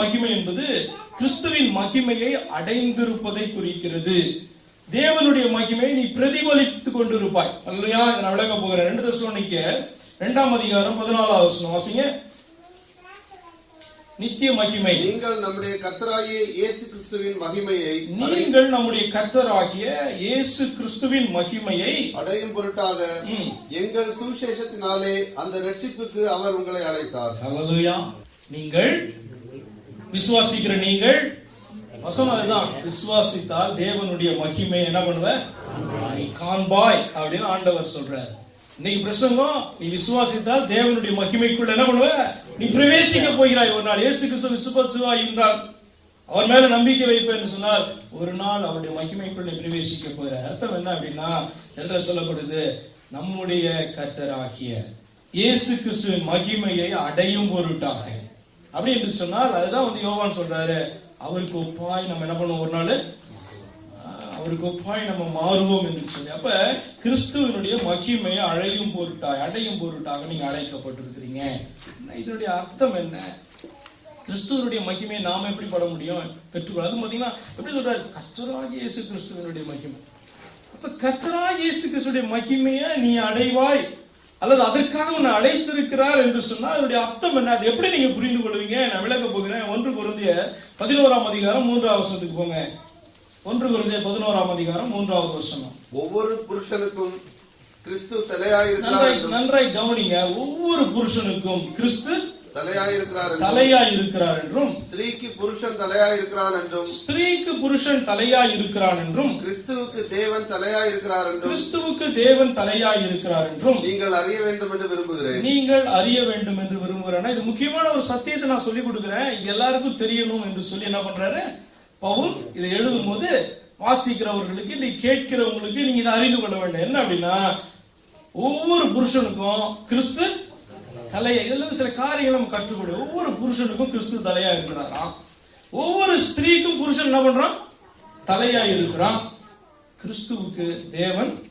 மகிமை என்பது கிறிஸ்துவின் மகிமையை அடைந்திருப்பதை குறிக்கிறது. தேவனுடைய மகிமையை நீ பிரதிபலித்துக் கொண்டிருப்பாய். அல்லையா? நான் விளக்க போகிறேன். ரெண்டு தசுவனிக்க இரண்டாம் அதிகாரம் பதினாலாவது வசனம் வாசிங்க. நித்திய மகிமை. நீங்கள் நம்முடைய கர்த்தராகிய இயேசு கிறிஸ்துவின் மகிமையை நீங்கள் நம்முடைய கர்த்தராகிய இயேசு கிறிஸ்துவின் மகிமையை அடையும் பொருட்டாக எங்கள் சுவிசேஷத்தினாலே அந்த ரட்சிப்புக்கு அவர் உங்களை அழைத்தார். நீங்கள் விசுவாசிக்கிற நீங்கள்? வசனம் அதுதான் விசுவாசித்தால் தேவனுடைய மகிமை என்ன பண்ணுவ? நீ காண்பாய் அப்படின்னு ஆண்டவர் சொல்றாரு. இன்னைக்கு பிரசங்கம் நீ விசுவாசித்தால் தேவனுடைய மகிமைக்குள்ள என்ன பண்ணுவ? நீ பிரவேசிக்க போகிறாய். ஒரு நாள் இயேசு கிறிஸ்து விசுவாசுவா என்றார். அவர் மேல நம்பிக்கை வைப்பேன் என்று சொன்னால் ஒரு நாள் அவருடைய மகிமைக்குள்ள பிரவேசிக்க போகிற அர்த்தம் என்ன அப்படின்னா என்ற சொல்லப்படுது நம்முடைய கர்த்தராகிய இயேசு கிறிஸ்துவின் மகிமையை அடையும் பொருட்டாக. அப்படி என்று சொன்னால் அதுதான் வந்து யோவான் சொல்றாரு அவருக்கு ஒப்பாய் நம்ம என்ன பண்ணுவோம் ஒரு நாள்? அவருக்கு ஒப்பாய் நம்ம மாறுவோம் என்று சொல்லி. அப்ப கிறிஸ்துவனுடைய மகிமையை அழையும் பொருட்டாய் அடையும் பொருட்டாக நீங்க அழைக்கப்பட்டிருக்கிறீங்க. இதனுடைய அர்த்தம் என்ன? கிறிஸ்துவனுடைய மகிமையை நாம எப்படி பட முடியும்? பெற்றுக்கொள்ள. அது பாத்தீங்கன்னா எப்படி சொல்றாரு? கத்தராக இயேசு கிறிஸ்துவனுடைய மகிமை. அப்ப கத்தராக இயேசு கிறிஸ்துடைய மகிமையை நீ அடைவாய். அல்லது அதற்காக உன்னை அழைத்திருக்கிறார் என்று சொன்னால் அதனுடைய அர்த்தம் என்ன? அது எப்படி நீங்க புரிந்து கொள்வீங்க? நான் விளக்க போகிறேன். ஒன்று குருந்திய பதினோராம் அதிகாரம் மூன்றாவது வருஷத்துக்கு போங்க. ஒன்று குருந்திய பதினோராம் அதிகாரம் மூன்றாவது வருஷம். ஒவ்வொரு புருஷனுக்கும் கிறிஸ்து தலையாயிருக்கிறார் நன்றாய் கவனிங்க. ஒவ்வொரு புருஷனுக்கும் கிறிஸ்து தலையாயிருக்கிறார் என்றும் தலையாய் இருக்கிறார் என்றும் ஸ்திரீக்கு புருஷன் தலையாயிருக்கிறான் என்றும் ஸ்திரீக்கு புருஷன் தலையாய் இருக்கிறான் என்றும் கிறிஸ்துவுக்கு தேவன் தலையாயிருக்கிறார் என்றும் கிறிஸ்துவுக்கு தேவன் தலையாய் இருக்கிறார் என்றும் நீங்கள் அறிய வேண்டும் என்று விரும்புகிறேன். நீங்கள் அறிய வேண்டும் என்று விரும்புகிறேன் இது முக்கியமான ஒரு சத்தியத்தை நான் சொல்லி கொடுக்கிறேன். இது எல்லாருக்கும் தெரியணும் என்று சொல்லி என்ன பண்றாரு? பவுல் இதை எழுதும் போது வாசிக்கிறவர்களுக்கு நீ கேட்கிறவங்களுக்கு நீங்க இதை அறிந்து கொள்ள வேண்டும். என்ன அப்படின்னா ஒவ்வொரு புருஷனுக்கும் கிறிஸ்து தலையை இதுல சில காரியங்கள் நம்ம கற்றுக்கொள்ள ஒவ்வொரு புருஷனுக்கும் கிறிஸ்து தலையா இருக்கிறாராம். ஒவ்வொரு ஸ்திரீக்கும் புருஷன் என்ன பண்றான்? தலையா இருக்கிறான். கிறிஸ்துவுக்கு தேவன்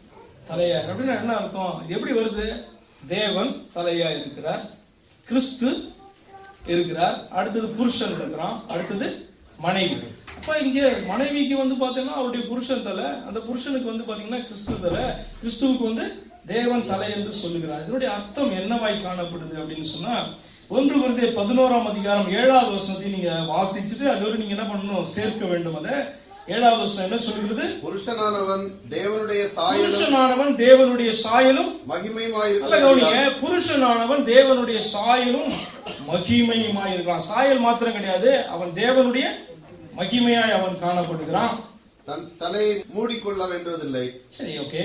தலையா அப்படின்னா என்ன அர்த்தம்? எப்படி வருது? தேவன் தலையா இருக்கிறார். கிறிஸ்து இருக்கிறார். அடுத்தது புருஷன் இருக்கிறான். அடுத்தது மனைவி. அப்ப இங்க மனைவிக்கு வந்து பாத்தீங்கன்னா அவருடைய புருஷன் தலை அந்த புருஷனுக்கு வந்து பாத்தீங்கன்னா கிறிஸ்து தலை. கிறிஸ்துவுக்கு வந்து தேவன் தலை என்று சொல்லுகிறார். இதனுடைய அர்த்தம் என்னவாய் காணப்படுது அப்படின்னு சொன்னா ஒன்று குருதே பதினோராம் அதிகாரம் ஏழாவது வருஷத்தை நீங்க வாசிச்சுட்டு அதோடு நீங்க என்ன பண்ணணும்? சேர்க்க வேண்டும் அதை. ஏழாவது வருஷம் என்ன சொல்லுகிறது? புருஷனானவன் தேவனுடைய சாயலும் புருஷனானவன் தேவனுடைய சாயலும் மகிமையுமாயிருக்கிறான். புருஷனானவன் தேவனுடைய சாயலும் மகிமையுமாய் இருக்கான் சாயல் மாத்திரம் கிடையாது அவன் தேவனுடைய மகிமையாய் அவன் காணப்படுகிறான். தன் தலையை மூடிக்கொள்ள வேண்டுவதில்லை சரி ஓகே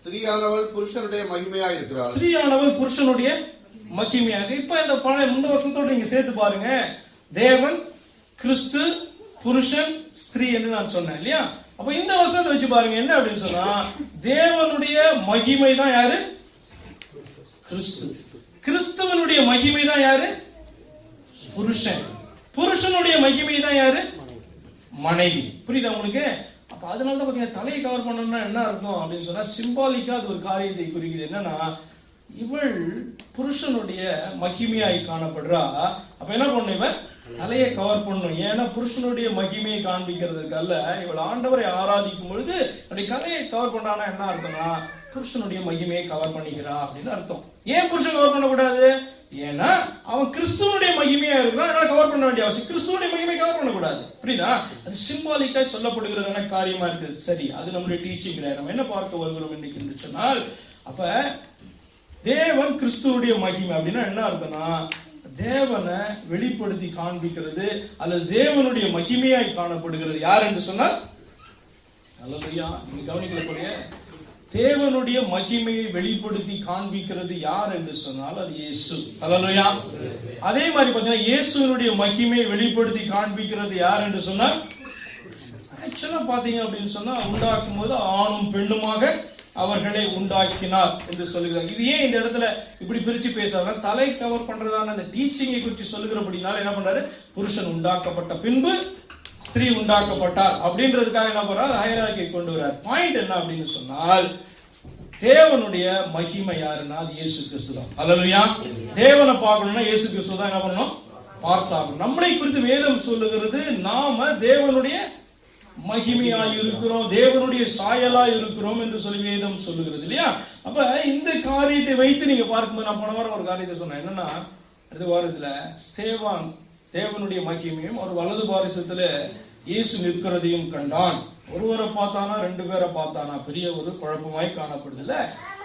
ஸ்திரீயானவள் புருஷனுடைய மகிமையாயிருக்கிறாள். ஸ்திரீயானவள் புருஷனுடைய மகிமையாக. இப்ப இந்த பழைய முந்த வருஷத்தோட நீங்க சேர்த்து பாருங்க. தேவன் கிறிஸ்து புருஷன் ஸ்திரீ என்று நான் சொன்னேன் இல்லையா? அப்ப இந்த வருஷத்தை வச்சு பாருங்க என்ன அப்படின்னு சொன்னா தேவனுடைய மகிமை தான் யாரு? கிறிஸ்து. கிறிஸ்துவனுடைய மகிமை தான் யாரு? புருஷன். புருஷனுடைய மகிமை தான் யாரு? மனைவி. புரியுதா உங்களுக்கு? அப்போ அதனால தான் பார்த்தீங்கன்னா தலையை கவர் பண்ணணும்னா என்ன அர்த்தம் அப்படின்னு சொன்னா சிம்பாலிக்காக அது ஒரு காரியத்தை குறிக்குது. என்னன்னா இவள் புருஷனுடைய மகிமையாய் காணப்படுறா. அப்ப என்ன பண்ணும் இவன்? தலையை கவர் பண்ணணும். ஏன்னா புருஷனுடைய மகிமையை காண்பிக்கிறதுக்கல்ல இவள் ஆண்டவரை ஆராதிக்கும் பொழுது அப்படி கலையை கவர் பண்ணானா என்ன அர்த்தம்னா புருஷனுடைய மகிமையை கவர் பண்ணிக்கிறா அப்படின்னு அர்த்தம். ஏன் புருஷன் கவர் பண்ணக்கூடாது? ஏன்னா அவன் கிறிஸ்துவனுடைய மகிமையா இருக்கிறான் அதனால கவர் பண்ண வேண்டிய அவசியம். கிறிஸ்துவனுடைய மகிமை கவர் பண்ணக்கூடாது. புரியுதா? அது சிம்பாலிக்கா சொல்லப்படுகிறதான காரியமா இருக்கு சரி அது நம்முடைய டீச்சிங் நம்ம என்ன பார்க்க வருகிறோம் இன்னைக்கு என்று சொன்னால் அப்ப தேவன் கிறிஸ்துவனுடைய மகிமை அப்படின்னா என்ன அர்த்தம்னா தேவனை வெளிப்படுத்தி காண்பிக்கிறது அல்லது தேவனுடைய மகிமையாய் காணப்படுகிறது. யார் என்று சொன்னால்? நல்லதையா நீங்க கவனிக்கக்கூடிய தேவனுடைய மகிமையை வெளிப்படுத்தி காண்பிக்கிறது யார் என்று சொன்னால் அது இயேசு. அலலுயா அதே மாதிரி பார்த்தீங்கன்னா இயேசுனுடைய மகிமையை வெளிப்படுத்தி காண்பிக்கிறது யார் என்று சொன்னால் ஆக்சுவலாக பார்த்தீங்க அப்படின்னு சொன்னா உண்டாக்கும் போது ஆணும் பெண்ணுமாக அவர்களை உண்டாக்கினார் என்று சொல்லுகிறார் இது ஏன் இந்த இடத்துல இப்படி பிரிச்சு பேசுறாங்க தலை கவர் பண்றதான அந்த டீச்சிங்கை குறித்து சொல்லுகிறபடினால என்ன பண்றாரு? புருஷன் உண்டாக்கப்பட்ட பின்பு ஸ்திரீ உண்டாக்கப்பட்டார். அப்படின்றதுக்காக என்ன பண்றாரு? ஹயராக்கி கொண்டு வர்றார். பாயிண்ட் என்ன அப்படின்னு சொன்னால் தேவனுடைய மகிமை யாருன்னா அது இயேசு கிறிஸ்து தான். அல்லையா தேவனை பார்க்கணும்னா இயேசு கிறிஸ்து தான் என்ன பண்ணணும்? பார்த்தார் நம்மளை குறித்து வேதம் சொல்லுகிறது நாம தேவனுடைய மகிமையாய் இருக்கிறோம் தேவனுடைய சாயலாய் இருக்கிறோம் என்று சொல்லி வேதம் சொல்லுகிறது இல்லையா? அப்ப இந்த காரியத்தை வைத்து நீங்க பார்க்கும்போது நான் போன வாரம் ஒரு காரியத்தை சொன்னேன். என்னன்னா அடுத்த வாரத்துல ஸ்தேவான் தேவனுடைய மகிமையும் ஒரு வலது பாரிசத்துல இயேசு நிற்கிறதையும் கண்டான். ஒருவரை பார்த்தானா ரெண்டு பேரை பார்த்தானா? பெரிய ஒரு குழப்பமாய் காணப்படுது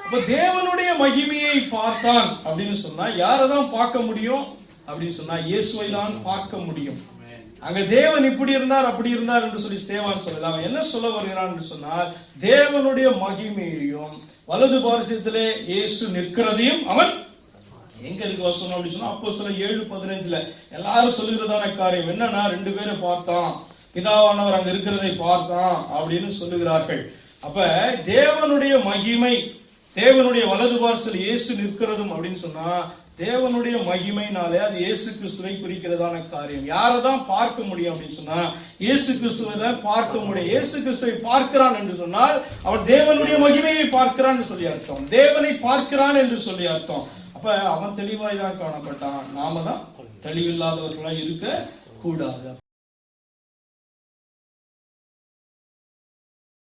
அப்ப தேவனுடைய மகிமையை பார்த்தான் அப்படின்னு சொன்னா யாரை தான் பார்க்க முடியும்? அப்படின்னு சொன்னா இயேசுவை தான் பார்க்க முடியும். அங்க தேவன் இப்படி இருந்தார் அப்படி இருந்தார் என்று சொல்லி தேவான் சொல்லலாம் அவன் என்ன சொல்ல வருகிறான் என்று சொன்னால் தேவனுடைய மகிமையையும் வலது பாரிசத்திலே இயேசு நிற்கிறதையும் அவன் எங்க இருக்கு வசனம் அப்படி சொன்னா அப்போ சில ஏழு பதினஞ்சுல எல்லாரும் சொல்லுகிறதான காரியம். என்னன்னா ரெண்டு பேரை பார்த்தான். பிதாவானவர் அங்க இருக்கிறதை பார்த்தான் அப்படின்னு சொல்லுகிறார்கள். அப்ப தேவனுடைய மகிமை தேவனுடைய வலது பார்சல் இயேசு நிற்கிறதும் அப்படின்னு சொன்னா தேவனுடைய மகிமைனாலே அது இயேசு கிறிஸ்துவை குறிக்கிறதான காரியம். யாரை தான் பார்க்க முடியும் அப்படின்னு சொன்னா இயேசு கிறிஸ்துவை தான் பார்க்க முடியும். இயேசு கிறிஸ்துவை பார்க்கிறான் என்று சொன்னால் அவன் தேவனுடைய மகிமையை பார்க்கிறான் என்று சொல்லி அர்த்தம். தேவனை பார்க்கிறான் என்று சொல்லி அர்த்தம். அப்ப அவன் தெளிவாய் தான் காணப்பட்டான். நாம தான் தெளிவில்லாதவர்களாய் இருக்க கூடாது